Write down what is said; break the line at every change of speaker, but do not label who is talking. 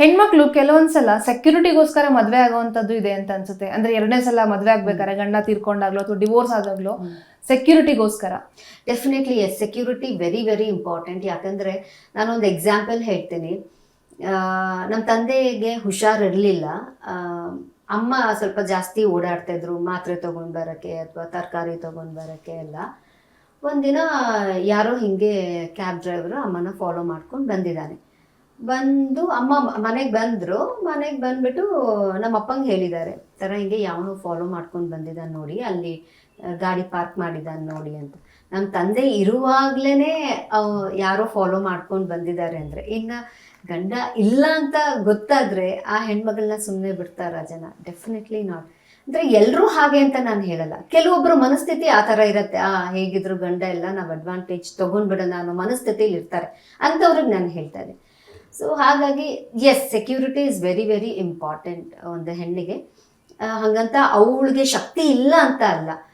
ಹೆಣ್ಮಕ್ಳು ಕೆಲವೊಂದ್ಸಲ ಸೆಕ್ಯೂರಿಟಿಗೋಸ್ಕರ ಮದ್ವೆ ಆಗುವಂತದ್ದು ಇದೆ ಅಂತ ಅನ್ಸುತ್ತೆ. ಅಂದ್ರೆ ಎರಡನೇ ಸಲ ಮದ್ವೆ ಆಗ್ಬೇಕಾದ್ರೆ ಗಂಡ ತೀರ್ಕೊಂಡಾಗ್ಲೋ ಅಥವಾ ಡಿವೋರ್ಸ್ ಆದಾಗ್ಲೋ ಸೆಕ್ಯೂರಿಟಿಗೋಸ್ಕರ
definitely yes security very very important ಯಾಕಂದರೆ ನಾನೊಂದು ಎಕ್ಸಾಂಪಲ್ ಹೇಳ್ತೀನಿ. ನಮ್ಮ ತಂದೆಗೆ ಹುಷಾರಿರಲಿಲ್ಲ. ಅಮ್ಮ ಸ್ವಲ್ಪ ಜಾಸ್ತಿ ಓಡಾಡ್ತಾ ಇದ್ರು ಮಾತ್ರೆ ತೊಗೊಂಡು ಬರೋಕ್ಕೆ ಅಥವಾ ತರಕಾರಿ ತೊಗೊಂಡು ಬರೋಕ್ಕೆ ಎಲ್ಲ. ಒಂದಿನ ಯಾರೋ ಹಿಂಗೆ ಕ್ಯಾಬ್ ಡ್ರೈವರು ಅಮ್ಮನ ಫಾಲೋ ಮಾಡ್ಕೊಂಡು ಬಂದಿದ್ದಾನೆ. ಬಂದು ಅಮ್ಮ ಮನೆಗೆ ಬಂದ್ರು. ಮನೆಗೆ ಬಂದ್ಬಿಟ್ಟು ನಮ್ಮ ಅಪ್ಪಂಗೆ ಹೇಳಿದ್ದಾರೆ. ಥರ ಹಿಂಗೆ ಯಾವನು ಫಾಲೋ ಮಾಡ್ಕೊಂಡು ಬಂದಿದ್ದಾನೆ ನೋಡಿ, ಅಲ್ಲಿ ಗಾಡಿ ಪಾರ್ಕ್ ಮಾಡಿದ್ದಾನೆ ನೋಡಿ ಅಂತ. ನಮ್ಮ ತಂದೆ ಇರುವಾಗ್ಲೇ ಯಾರೋ ಫಾಲೋ ಮಾಡ್ಕೊಂಡು ಬಂದಿದ್ದಾರೆ ಅಂದರೆ. ಇನ್ನು ಗಂಡ ಇಲ್ಲ ಅಂತ ಗೊತ್ತಾದ್ರೆ ಆ ಹೆಣ್ಮಗಳನ್ನ ಸುಮ್ಮನೆ ಬಿಡ್ತಾರ ಜನ ಡೆಫಿನೆಟ್ಲಿ ನಾಟ್ ಅಂದರೆ ಎಲ್ಲರೂ ಹಾಗೆ ಅಂತ ನಾನು ಹೇಳಲ್ಲ. ಕೆಲವೊಬ್ಬರು ಮನಸ್ಥಿತಿ ಆ ಥರ ಇರುತ್ತೆ. ಆ, ಹೇಗಿದ್ರು ಗಂಡ ಎಲ್ಲ ನಾವು ಅಡ್ವಾಂಟೇಜ್ ತೊಗೊಂಡ್ಬಿಡೋಣ ಅನ್ನೋ ಮನಸ್ಥಿತಿಲಿ ಇರ್ತಾರೆ. ಅಂಥವ್ರಿಗೆ ನಾನು ಹೇಳ್ತಾ ಇದ್ದೀನಿ ಸೊ ಹಾಗಾಗಿ yes security is very very important ಒಂದು ಹೆಣ್ಣಿಗೆ. ಹಾಗಂತ ಅವಳಿಗೆ ಶಕ್ತಿ ಇಲ್ಲ ಅಂತ ಅಲ್ಲ.